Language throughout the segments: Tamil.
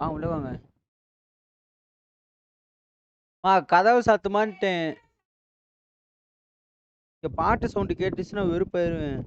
ஆ உள்ள வாங்க. ஆ கதவு சாத்துமான்ட்டேன். இங்க பாட்டு சவுண்டு கேட்டுச்சுன்னா வெறுப்பாயிருவேன்.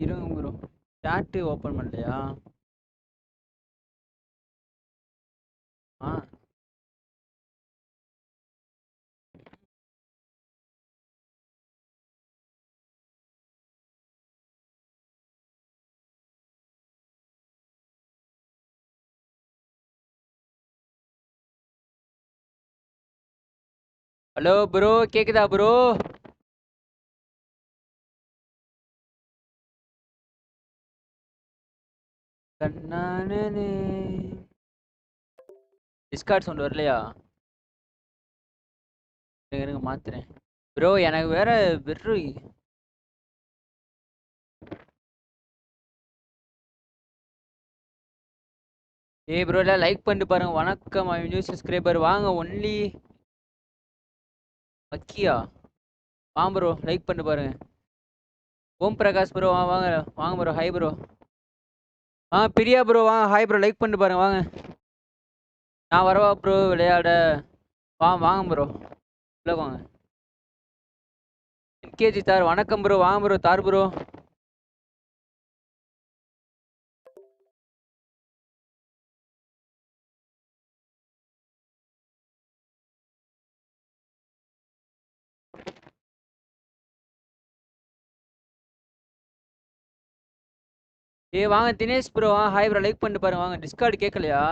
இருங்க ப்ரோ. சாட்டு ஓப்பன் பண்ணலையா? ஆ. ஹலோ ப்ரோ கேக்குதா ப்ரோ? தன்னானனே டிஸ்கார்ட் சவுண்ட் வரலையா? இருங்க இருங்க மாத்துறேன். ப்ரோ எனக்கு வேற வெறு ஏய் ப்ரோ எல்லாம் லைக் பண்ணிட்டு பாருங்க. வணக்கம் நியூ சப்ஸ்கிரைபர் வாங்க ஒன்லி மக்கியா வாங்க ப்ரோ லைக் பண்ணு பாருங்க. ஓம் பிரகாஷ் ப்ரோ வா வாங்க வாங்க ப்ரோ ஹாய் ப்ரோ. ஆ பிரியா ப்ரோ வாங்க ஹாய் ப்ரோ லைக் பண்ணு பாருங்க வாங்க. நான் வரவா ப்ரோ விளையாட? வா வாங்க ப்ரோ. உள்ள வாங்க. என்கேஜி தார் வணக்கம் ப்ரோ வாங்க ப்ரோ தார் ப்ரோ. ஏய் வாங்க Dinesh bro hi bro like பண்ணிட்டு பாருங்க வாங்க டிஸ்கார்ட் கேட்கலையா?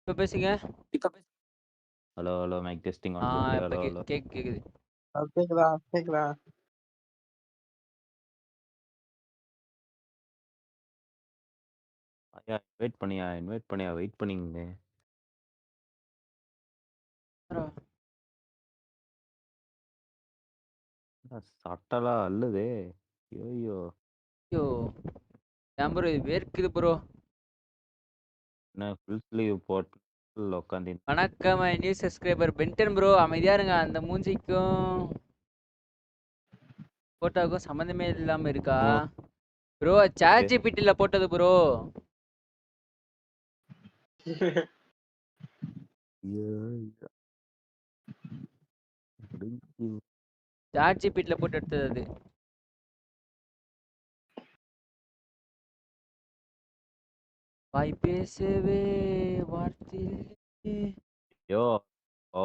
இப்ப பேசுங்க. இப்ப ஹலோ ஹலோ மைக் டெஸ்டிங் ஆ 1 2 3 இப்ப ஹலோ ஹலோ கேக் கேக்குது. கேக்குதா? கேக்குதா? ஐயா இன்வைட் பண்ணியா இன்வைட் பண்ணியா வெயிட் பண்ணிங்க சட்டலா அல்லுதே ஐயோ ஐயோ! ஏன் ப்ரோ இது வேர்க்குது ப்ரோ. என்ன ஃபுல் ஸ்லீவ் போட்டு உட்காந்து வணக்கம் நியூ சப்ஸ்கிரைபர் பென்டன் ப்ரோ அமைதியா இருங்க. அந்த மூஞ்சிக்கும் போட்டோவுக்கும் சம்மந்தமே இல்லாம இருக்கா? ப்ரோ சாட் ஜிபிடில போட்டது ப்ரோ. சாட் ஜிபிடில போட்டு எடுத்தது அது. வாய் பேசவே வார்த்தை இல்லையே. ஐயோ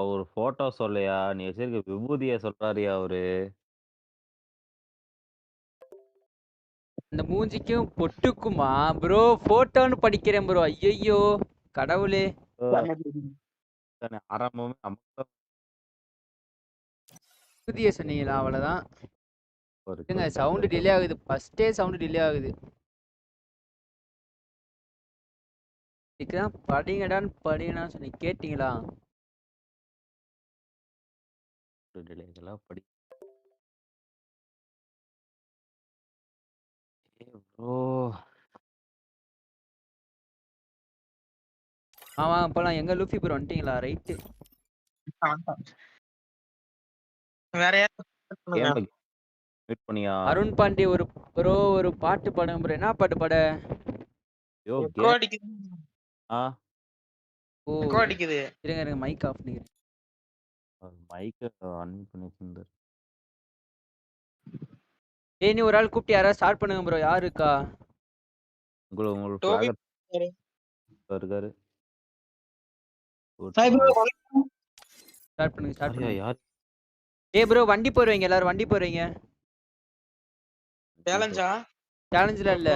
ஒரு போட்டோ சொல்லையா நீ வச்சிருக்க விபூதிய சொல்றாருயா அவரு? அந்த மூஞ்சிக்கும் பொட்டுக்குமா? ப்ரோ போட்டோன்னு படிக்கிறேன் ப்ரோ ஐயையோ! கடவுளே. தானே ஆரம்பமே புதிய சொன்னீங்களா? இருங்க ஒரு சவுண்ட் டிலே ஆகுது. ஃபர்ஸ்டே சவுண்ட் டிலே ஆகுது. இதுக்குதான் படிங்கடான்னு படிங்கடான்னு சொல்லி கேட்டீங்களா? படி ப்ரோ. ஆமா போலாம். எங்க லூஃபி ப்ரோ வந்துட்டீங்களா? ரைட்டு. வேற யாரும் கேம் வெயிட் பண்ணியா? அருண் பாண்டி ஒரு ப்ரோ ஒரு பாட்டு பாடுங்க ப்ரோ என்ன பாட்டு பாட? ஐயோ எக்கோ கேம் அடிக்குது. ஆ. ஓ எக்கோ அடிக்குது. இருங்க இருங்க மைக் ஆஃப் பண்ணிக்கிறேன் மைக்க ஆன் பண்ணி வச்சிருந்தாரு ஏய் நீ ஒரு ஆள் கூப்பிட்டு யாராவது ஸ்டார்ட் பண்ணுங்க ப்ரோ யாரு இருக்கா? உங்களை உங்களுக்கு ஃபிளாகர் இருக்காரு. ஸ்டார்ட் பண்ணுங்க ஸ்டார்ட் பண்ணுங்க. யார் ஏய் ப்ரோ வண்டி போறவங்க எல்லாரும் வண்டி போறவங்க சேலஞ்சா சேலஞ்சில் இல்ல.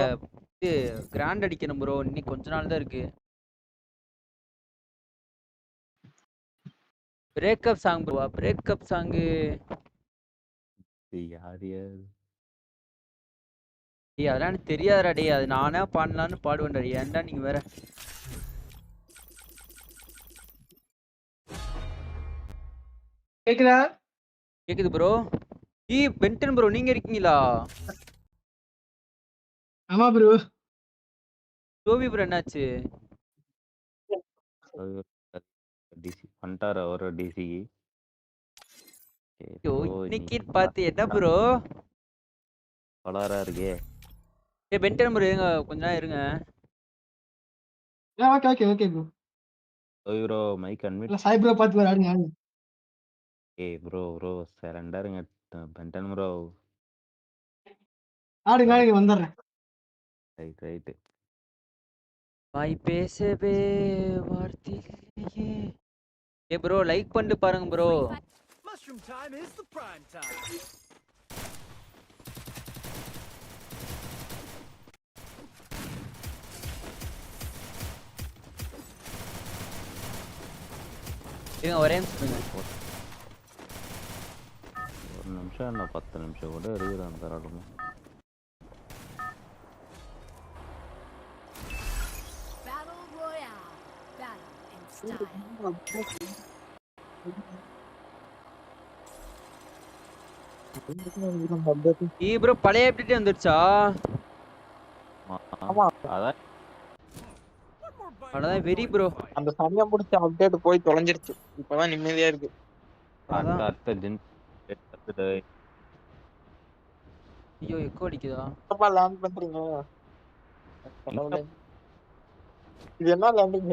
இது கிராண்ட் அடிக்கணும் ப்ரோ இன்னைக்கு கொஞ்ச நாள் தான் இருக்கு. பிரேக்கப் சாங் ப்ரோவா பிரேக்கப் சாங்கு யார் யார்? டேய் அதெல்லாம் எனக்கு தெரியாதுடா டேய். அது நானே பாடலான்னு பாடுவேன்டா ஏன்டா நீங்க வேற? கேக்குதா? கேக்குது ப்ரோ ஈ பென்டன் ப்ரோ நீங்க இருக்கீங்களா? ஆமா ப்ரோ டோபி ப்ரோ என்னாச்சு? டிசி வந்துட்டாரு அவரு டிசிக்கு ஐயோ இன்னைக்குன்னு பார்த்து என்ன ப்ரோ வளரா இருக்கே. ஏ பென்டன் ப்ரோ இருங்க கொஞ்ச நேரம் இருங்க. Okay okay okay bro bro mic unmute இல்ல சாய் ப்ரோ பார்த்து ஆடுங்க ஏய் ப்ரோ ப்ரோ சரண்டா இருங்க பென்டன் ப்ரோ ஆடுங்க ஆடுங்க வந்துடுறேன். Right right. வாய் பேசவே வார்த்தை இல்லையே ஏ ப்ரோ லைக் பண்ணிட்டு பாருங்க bro Mushroom time is the prime time. இருங்க ஒரே நிமிஷம் நிமிஷம் என்ன பத்து நிமிஷம் கூட இருக்கிறேன். ஈ ப்ரோ பழைய அப்டேட் வந்துருச்சா ஆமா. அதான் you ப்ரோ. அந்த சமயம் முடிச்ச அப்டேட் போய் தொலைஞ்சிருச்சு இப்பதான் நிம்மதியா இருக்கு அதான். அடுத்த ஜென் ஐயோ எக்கோ அடிக்குதா? எப்பா லேண்ட் பண்றீங்க. இது என்ன லேண்டிங்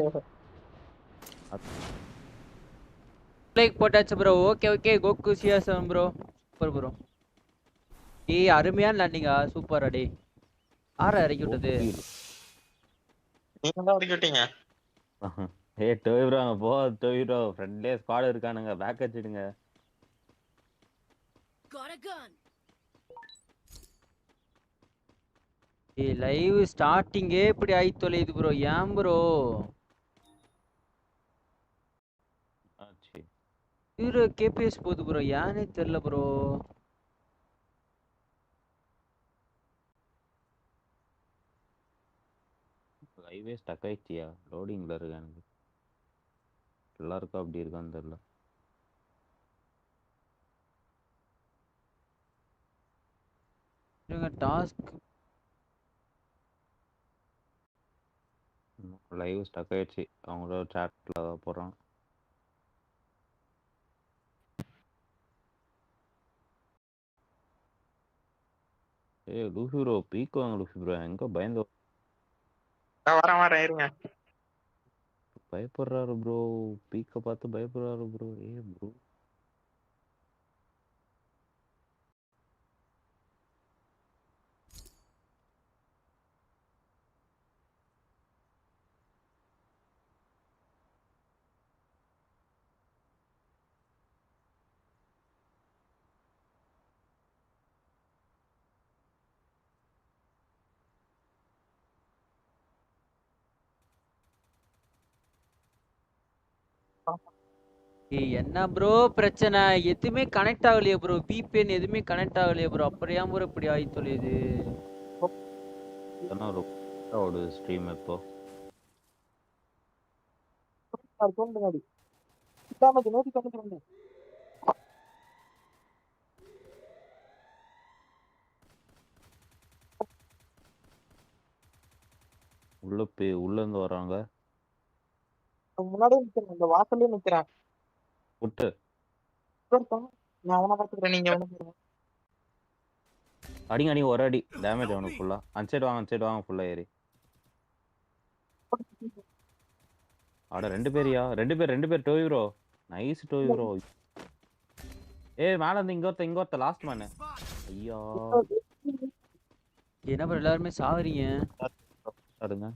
லைக் போட்டாச்சு ப்ரோ ஓகே ஓகே கோகு சியாசம் ப்ரோ சூப்பர் ப்ரோ ஏய் அருமையான லேண்டிங்கா சூப்பர் அடே ஆற இறக்கி விட்டது? நீங்க தான் வரைக்கும் விட்டீங்க. ஏய் டோய் ப்ரோ அங்க போ டோய் ப்ரோ ஃப்ரெண்ட்லயே ஸ்குவாட் இருக்கானுங்க. பேக் வச்சிடுங்க. லைவ் ஸ்டார்டிங்கே இப்படி ஆயி தொலையுது ப்ரோ ஏன் ப்ரோ ஹீரோ கேபிஎஸ் போகுது ப்ரோ ஏன்னே தெரியல ப்ரோ லைவே ஸ்டக் ஆயிடுச்சியா லோடிங்ல இருக்கு எனக்கு எல்லாருக்கும் அப்படி இருக்கான்னு இருங்க டாஸ்க் லைவ் ஸ்டக் ஆயிடுச்சு. அவங்களோட சாட்ல தான் போடுறான் ஏய் லூசி ப்ரோ பீக் வாங்க லூசி ப்ரோ எங்க பயந்து வரேன் வரேன் இருங்க. பயப்படுறாரு ப்ரோ பீக்க பார்த்து பயப்படுறாரு ப்ரோ ஏ ப்ரோ என்ன ப்ரோ பிரச்சனை? எதுவுமே கனெக்ட் ஆகலையே ப்ரோ VPN எதுவுமே கனெக்ட் ஆகலையே ப்ரோ அப்புறம் ப்ரோ இப்படி ஆகி தொலையுது ஸ்ட்ரீம் இப்போ முன்னாடி நூத்தி தொண்ணூத்தி ரெண்டு உள்ள போய் உள்ள இருந்து வராங்க முன்னாடியே நிக்கிறேன். இந்த வாசல்லயே நிக்கிறேன். விட்டு. ஒருத்தன், நான் அவனை பாத்துக்கிறேன் நீங்க அவனை. அடிங்க அடிங்க ஒரு அடி. டேமேஜ் அவனுக்கு ஃபுல்லா அந்த சைடு வாங்க அந்த சைடு வாங்க ஃபுல்லா ஏறி. அட ரெண்டு பேரியா? ரெண்டு பேர் ரெண்டு பேர் டோய் ப்ரோ நைஸ் டோய் ப்ரோ ஏய் மேல இருந்து இங்க ஒருத்த இங்க ஒருத்த லாஸ்ட் மேன் ஐயா. என்ன ப்ரோ எல்லாருமே சாகுறீங்க பாருங்க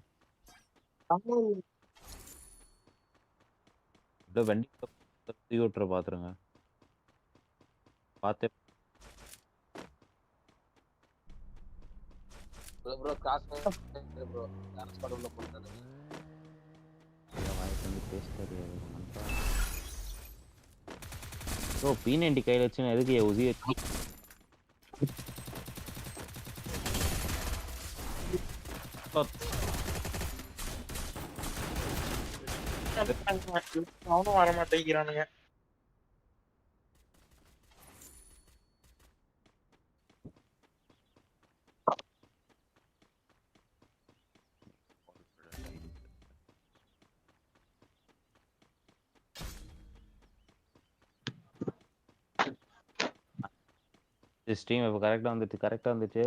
நம்ம இந்த வண்டி தூக்கி விட்டுற பாத்துருங்க. பார்த்து ப்ரோ கிராஸ் ப்ரோ டான்ஸ் பாட உள்ள போட்டாரு வாய்ஸ் வந்து பி நைன்டி கையில் வச்சு நான் எதுக்கு அவனும் வர மாட்டேங்கிறானுங்க ஸ்ட்ரீம் இப்போ கரெக்டாக வந்துச்சு கரெக்டாக வந்துச்சு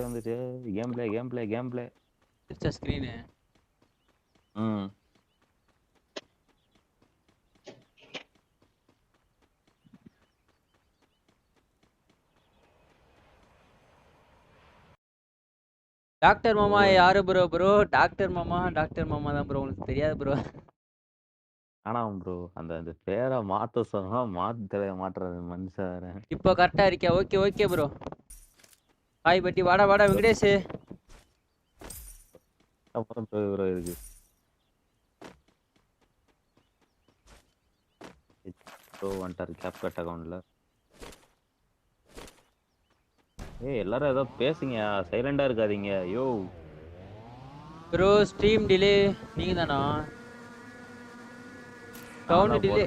வந்துச்சு game play game play game play screen ம் டாக்டர் மாமா யாரு ப்ரோ ப்ரோ டாக்டர் மாமா டாக்டர் மாமா தான் ப்ரோ உங்களுக்கு தெரியாது ப்ரோ ஆனால் ப்ரோ அந்த அந்த பேரை மாற்ற சொன்னா மாற்ற மாட்டுறது மனுஷன் வேற. இப்போ கரெக்டாக இருக்கியா? ஓகே ஓகே ப்ரோ ஹாய் பட்டி வாடா வாடா வெங்கடேஷ். அப்புறம் ப்ரோ இருக்கு. ப்ரோ வந்துட்டாரு கேப் கட் அக்கௌண்ட்ல ஏய் எல்லாரும் ஏதோ பேசுங்க. சைலண்டா இருக்காதீங்க. யோ ப்ரோ ஸ்ட்ரீம் டிலே நீங்கள் தானா கவுண்ட் நான்தான் டிலே.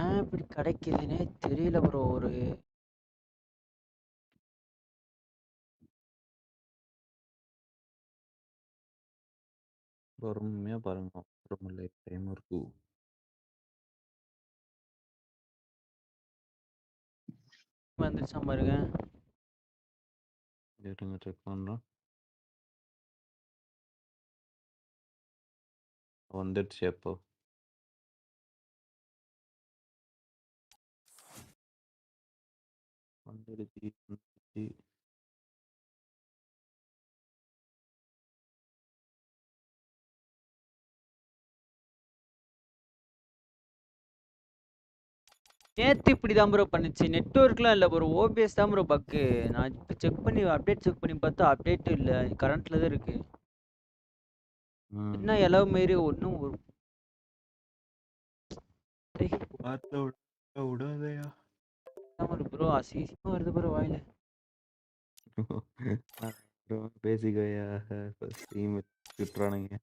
ஏன் இப்படி கிடைக்குதுன்னே தெரியல ப்ரோ ஒரு பொறுமையா பாருங்க. பொறுமை டைம் இருக்கு. வந்துருச்சா பாருங்க. இருங்க செக் பண்றோம். வந்துடுச்சு எப்போ? வந்துடுச்சு வந்துடுச்சு. நேத்து இப்படி தான் ப்ரோ பண்ணுச்சு. நெட்ஒர்க்லாம் இல்லை ப்ரோ ஓபிஎஸ் தான் ப்ரோ பக்கு நான் இப்போ செக் பண்ணி அப்டேட் செக் பண்ணி பார்த்தா அப்டேட்டும் இல்லை. கரண்ட்ல தான் இருக்கு. என்ன இலவு மாரி ஒன்றும் ஒரு ப்ரோ அசிங்கமாக வருது ப்ரோ வாயில. பேசிக்கோயா. ஸ்ட்ரீம் விட்டுறானுங்க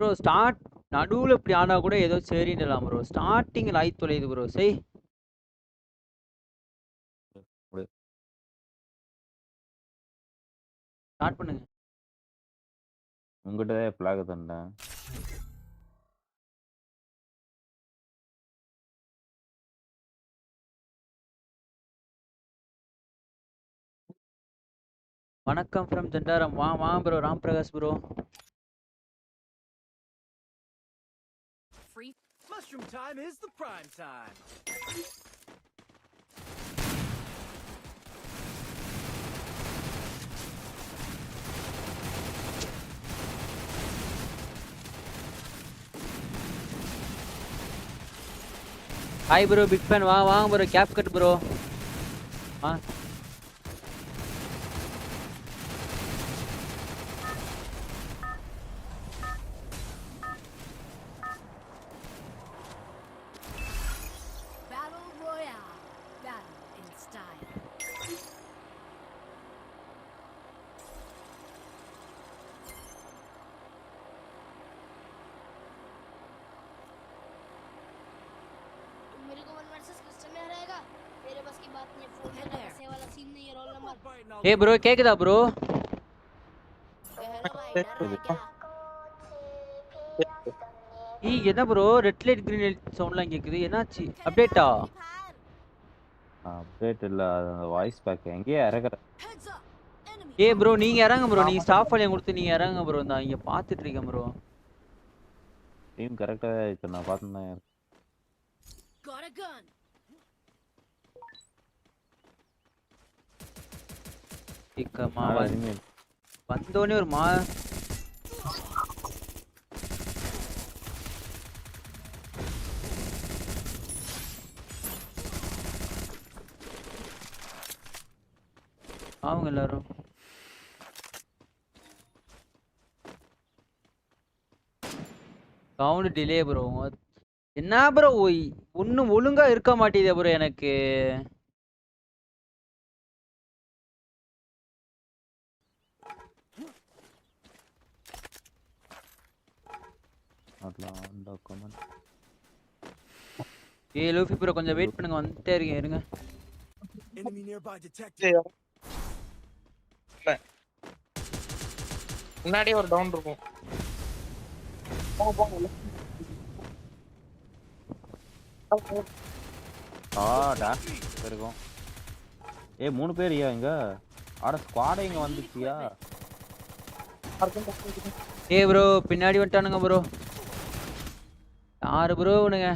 ப்ரோ ஸ்டார்ட் நடுவில் இப்படி ஆனால் கூட ஏதோ சரின்னுலாம் ப்ரோ ஸ்டார்டிங்கில் ஆய் தொலையுது ப்ரோ செய் ஸ்டார்ட் பண்ணுங்க. உங்ககிட்ட பிளாக் தந்தேன். வணக்கம் ஃப்ரம் ஜெண்டாரம் வா வா bro Ram Prakash bro Mushroom time is the prime time. Hi bro big fan வா வாங்க ப்ரோ கேப் கட் ப்ரோ ஆ ஏ ப்ரோ கேக்குதா ப்ரோ ஈ என்ன bro red light green light சவுண்ட்லாம் கேக்குது. என்னாச்சு? அப்டேட்டா அப்டேட் இல்ல அந்த வாய்ஸ் பேக் எங்கேயே இறக்குற ஏ ப்ரோ நீங்க இறங்க ப்ரோ நீங்க ஸ்டாஃப் வழியை கொடுத்து நீங்க இறங்க ப்ரோ நான் இங்க பாத்துட்டு இருக்கேன் ப்ரோ டீம் கரெக்டா ஆயிடுச்சு. நான் பாத்துதான் இருக்கேன். இக்கமா. வந்தோடனே ஒரு மா அவங்க எல்லாரும். கவுண்ட் டிலே ப்ரோ என்ன ப்ரோ ஒன்றும் ஒழுங்கா இருக்க மாட்டேங்குது ப்ரோ எனக்கு. லூஃபி ப்ரோ கொஞ்சம் வெயிட் பண்ணுங்க வந்துட்டே இருக்கேன் இருங்க Enemy nearby detected. சரி. இல்ல. முன்னாடியே ஒரு டவுன் இருக்கும் போங்க போங்க உள்ள. ஆ டேஷ் இருக்கும் ஏய் மூணு பேரியா இங்க ஆட ஸ்குவாடே இங்க வந்துச்சியா ஏ ப்ரோ பின்னாடி வந்துட்டானுங்க ப்ரோ யாரு ப்ரோ இவனுங்க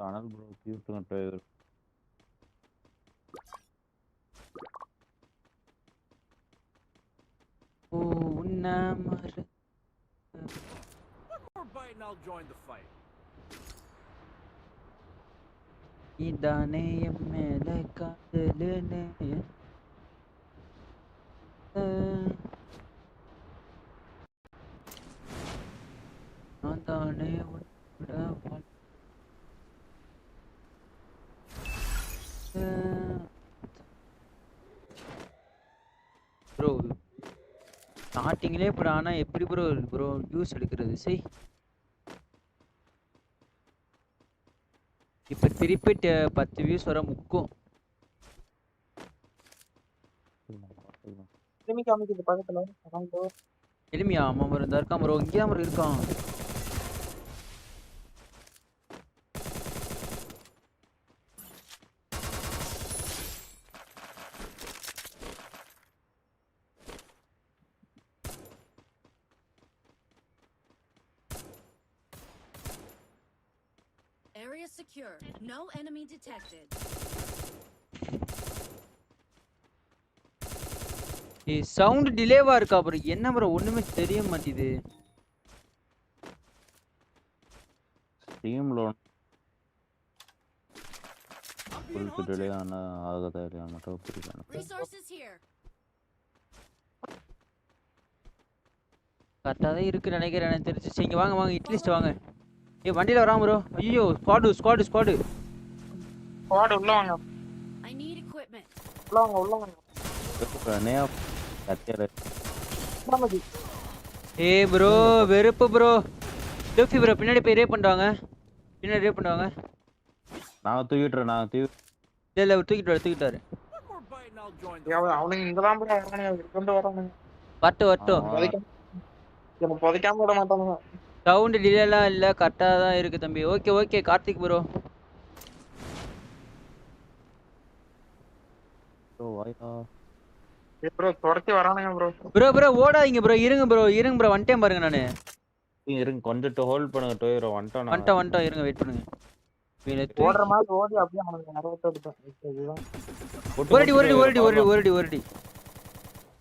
அனல் ப்ரோ கியூட்டுங்க டிரைவர் ஓ உன்ன மறு. இதானே என் மேல காதலுன்னு நான். ப்ரோ ஸ்டார்டிங்லேயே ப்ரோ ஆனால் எப்படி ப்ரோ ப்ரோ யூஸ் எடுக்கிறது சரி இப்போ திருப்பி ட- பத்து வியூஸ் வர முக்கும். எளிமையா ஆமாம் ப்ரோ இந்த இருக்கான் ப்ரோ இங்கே தான் ப்ரோ இருக்கான் Area secure. No enemy detected. ஏய் சவுண்ட் டிலேவா இருக்கா ப்ரோ என்ன ப்ரோ ஒண்ணுமே தெரிய மாட்டேது being ஃபுல் hunted. டிலே ஆனா ஆகுதா இல்லையா மட்டும் புரியல Resources here. கரெக்டாக தான் இருக்கு நினைக்கிறேன் எனக்கு தெரிஞ்சு சரி இங்க வாங்க வாங்க இட்லிஸ்ட் வாங்க ஏய் வண்டியில வரான் ப்ரோ ஐயோ ஸ்குவாடு ஸ்குவாடு ஸ்குவாடு squad உள்ள வாங்க. I need equipment. உள்ள வாங்க உள்ள வாங்க. நேயா கத்தியால. ஏய் ப்ரோ வெறுப்பு ப்ரோ லூஃபி ப்ரோ பின்னாடி போய் ரே பண்ணுவாங்க பின்னாடி ரே பண்ணுவாங்க நான் தூக்கிட்டுறேன் நான் தூக்கி இல்ல இல்ல தூக்கிட்டு வர தூக்கிட்டு வர. One more bite and I'll join the ஏய், அவன் அவனுங்க இங்கதான் bro வரானுங்க இங்க கொண்டு வரானுங்க. வரட்டும் வரட்டும். என்ன புதைக்காம விட மாட்டானுங்க. சவுண்ட் டிலேலாம் இல்ல கரெக்டாக தான் இருக்கு தம்பி. Okay okay Karthik bro bro துரத்தி வரானுங்க ப்ரோ ப்ரோ ப்ரோ ஓடாதீங்க ப்ரோ இருங்க ப்ரோ இருங்க ப்ரோ வந்துட்டேன் பாருங்க நானு. இருங்க, இருங்க கொஞ்சம் ஹோல்ட் பண்ணுங்க டோயரோ வந்துட்டோம் நான். வந்துட்டோம் வந்துட்டோம். இருங்க வெயிட் பண்ணுங்க. ஓடுற மாதிரி ஓடி அப்படியே அவனுக்கு நிறைய ஒரடி ஒரடி பாப்பா. ஒரடி ஒரடி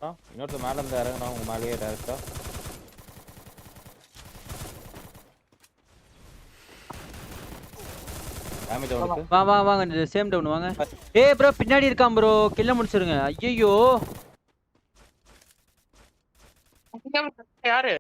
ஆ, இன்னொருத்தர் மேல இருந்து இறங்குனா உங்க மேலேயே டேரக்டா டேமேஜ் அவனுக்கு வா வா வாங்க இந்த சேம் டவுன் வாங்க. ஏய் ப்ரோ பின்னாடி இருக்கான் ப்ரோ கில்ல முடிச்சிருங்க. ஐயோ யாரு?